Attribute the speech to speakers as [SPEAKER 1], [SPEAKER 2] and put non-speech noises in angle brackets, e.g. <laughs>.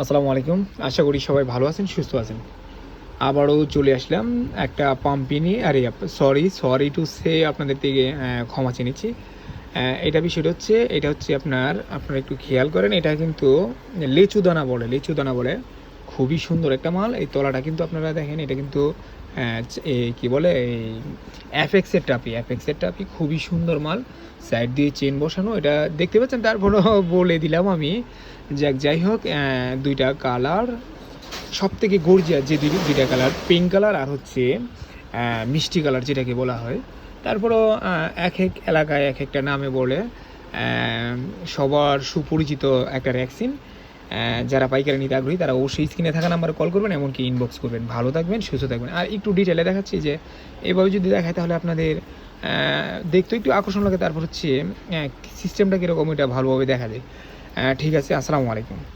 [SPEAKER 1] আসসালামু আলাইকুম। আশা করি সবাই ভালো আছেন, সুস্থ আছেন। আবারও চলে আসলাম একটা পাম্পি নিয়ে। আরে সরি সরি টু সে আপনাদের থেকে ক্ষমা চেয়ে নিচ্ছি। এটা বিষয়টা হচ্ছে, এটা হচ্ছে আপনার, আপনারা একটু খেয়াল করেন, এটা কিন্তু লেচু দানা বলে। লেচু দানা বলে খুবই সুন্দর একটা মাল। এই তলাটা কিন্তু আপনারা দেখেন, এটা কিন্তু কি বলে, এই অ্যাফেক্সের টাপি অ্যাফেক্সের টাপি খুবই সুন্দর মাল। সাইড দিয়ে চেন বসানো, এটা দেখতে পাচ্ছেন? তারপরও <laughs> বলে দিলাম আমি। যাক, যাই হোক দুইটা কালার সব থেকে গর্জিয়াস যে দুই দুইটা কালার পিঙ্ক কালার আর হচ্ছে মিষ্টি কালার যেটাকে বলা হয়। তারপরও এক এক এলাকায় এক একটা নামে বলে সবার সুপরিচিত একটা ভ্যাকসিন যারা পাইকারি নিতে আগ্রহী, তারা অবশ্যই স্ক্রিনে থাকা নাম্বারে কল করবেন, এমনকি ইনবক্স করবেন। ভালো থাকবেন, সুস্থ থাকবেন। আর একটু ডিটেলে দেখাচ্ছি যে, এভাবে যদি দেখায় তাহলে আপনাদের দেখতে একটু আকর্ষণ লাগে। তারপর হচ্ছে সিস্টেমটা কীরকম, এটা ভালোভাবে দেখা যায়। ঠিক আছে, আসসালামু আলাইকুম।